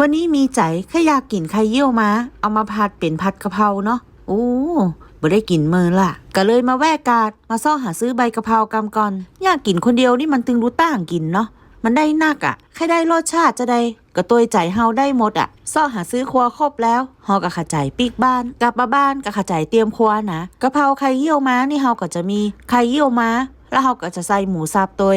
วันนี้มีใจแค่อยากกินไข่เยี่ยวมา เอามาผัดเป็นผัดกะเพราเนาะโอ้บ่ได้กินเมินล่ะ ก็เลยมาแวกกาดมาซ่อหาซื้อใบกะเพรากำก่อนอยากกินคนเดียวนี่มันตึงรู้ต่างกินเนาะมันได้นักอะ่ะแค่ได้รสชาติจะได้ก็ตัวใจเฮาได้หมดอะ่ะซ่อหาซื้อครัวครบแล้วเฮาก็ขจายปีกบ้าน กลับมาบ้านก็ขจายเตรียมครัวนะกะเพราไข่เยี่ยวม้านี่เฮาก็จะมีไข่เยี่ยวม้าแล้วเฮาก็จะใส่หมูสับตัว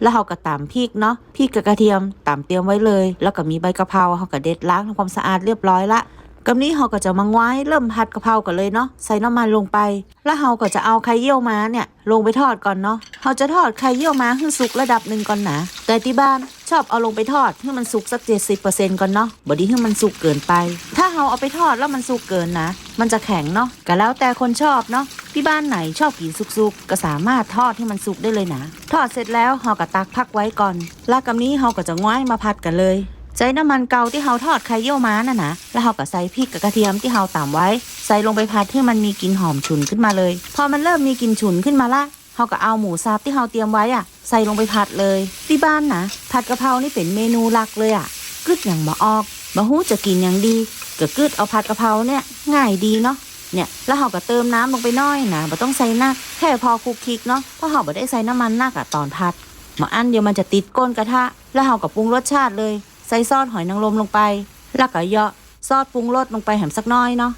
แล้วเราก็ตำพริกเนาะพริกกับกระเทียมตำเตรียมไว้เลย แล้วก็มีใบกะเพราเราก็เด็ดล้างทำความสะอาดเรียบร้อยละกำนี้เราก็จะมาง้อยเริ่มผัดกะเพรากันเลยเนาะใส่น้ำมันลงไป แล้วเราก็จะเอาไข่เยี่ยวม้าเนี่ยลงไปทอดก่อนเนาะเราจะทอดไข่เยี่ยวม้าให้สุกระดับหนึ่งก่อนนะแต่ที่บ้านชอบเอาลงไปทอดให้มันสุกสักเจ็ดสิบเปอร์เซ็นต์ก่อนเนาะบดีให้มันสุกเกินไป ถ้าเราเอาไปทอดแล้วมันสุกเกินนะ มันจะแข็งเนาะก็แล้วแต่คนชอบเนาะ ที่บ้านไหนชอบกินสุกๆ ก็สามารถทอดให้มันสุกได้เลยนะทอดเสร็จแล้วเฮาก็ตักพักไว้ก่อน แล้วกำนี้เฮาก็จะง้อยมาผัดกันเลยใช้น้ำมันเกาที่เฮาทอดไข่เยี่ยวม้าน่ะนะแล้วเฮาก็ใส่พริกกับกระเทียมที่เฮาตำไว้ ใส่ลงไปผัดให้มันมีกลิ่นหอมฉุนขึ้นมาเลย พอมันเริ่มมีกลิ่นฉุนขึ้นมาละเฮาก็เอาหมูสับที่เฮาเตรียมไว้อะใส่ลงไปผัดเลย ที่บ้านนะผัดกะเพรานี่เป็นเมนูหลักเลยอะกึดอย่างมาออกบะฮู้จะกินอย่างดีก็กึดเอาผัดกะเพราเนี่ยง่ายดีเนาะ เนี่ยแล้วเราก็เติมน้ำลงไปน้อยนะบ่ต้องใส่นักแค่พอคลุกคลิกเนาะเพราะเราบ่ได้ใส่น้ำมันนักอะตอนผัดมาอันเดียวมันจะติดก้นกระทะ แล้วเราก็ปรุงรสชาติเลย ใส่ซอสหอยนางรมลงไป แล้วก็เยาะซอสปรุงรสลงไปแหมสักน้อยเนาะ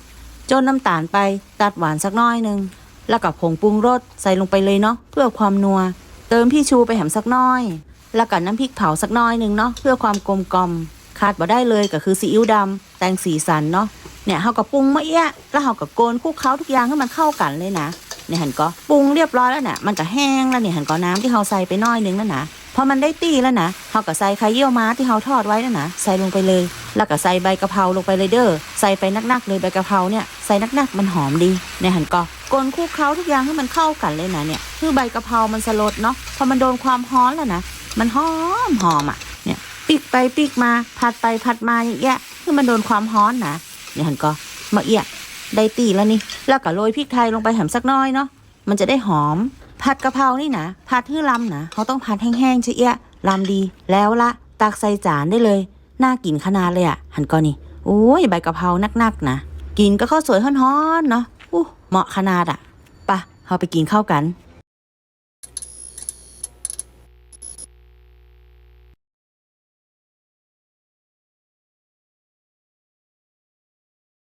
จนน้ำตาลไปตัดหวานสักน้อยหนึ่งแล้วก็ผงปรุงรสใส่ลงไปเลยเนาะเพื่อความนัว เติมพี่ชูไปแหมสักน้อย แล้วก็น้ำพริกเผาสักน้อยหนึ่งเนาะเพื่อความกลมกล่อมขาดบ่ได้เลยก็คือซีอิ๊วดำแตงสีสันเนาะ เนี่ยเขาก็ปรุงมาเอี้ยแล้วเขาก็โกนคลุกเคล้าทุกอย่างให้มันเข้ากันเลยนะเนี่ยหันก็ปรุงเรียบร้อยแล้วนะมันก็แห้งแล้วเนี่ยหันก็น้ำที่เขาใส่ไปน้อยนึงแล้วนะพอมันได้ตีแล้วนะเขาก็ใส่ไข่เยี่ยวม้าที่เขาทอดไว้นั่นนะใส่ลงไปเลย แล้วก็ใส่ใบกะเพราลงไปเลยเด้อใส่ไปนักๆเลยใบกะเพราเนี่ยใส่นักๆมันหอมดีเนี่ยหันก็กนคลุกเคล้าทุกอย่างให้มันเข้ากันเลยนะเนี่ยคือใบกะเพรามันสลดเนาะพอมันโดนความร้อนแล้วนะมันหอมหอมอะเนี่ยปีกไปปีกมาผัดไปผัดมาอย่างเงี้ยคือมันโดนความร้อนนะ นี่ยหันก็มาเอียดได้ตีแล้วนี่ แล้วก็โรยพริกไทยลงไปแหมสักน้อยเนาะมันจะได้หอม ผัดกะเพรานี่นะผัดฮื้อลำนะเขาต้องผัดแห้งๆเชียลำดีแล้วละตักใส่จานได้เลย น่ากินขนาดเลยอะ่ะ หันก็นี่โอ้ยใบกะเพรานักๆนะกินก็ข้าวสวยฮ้อนๆเนาะอู้เหมาะขนาดอะ่ะปะเราไปกินข้าวกัน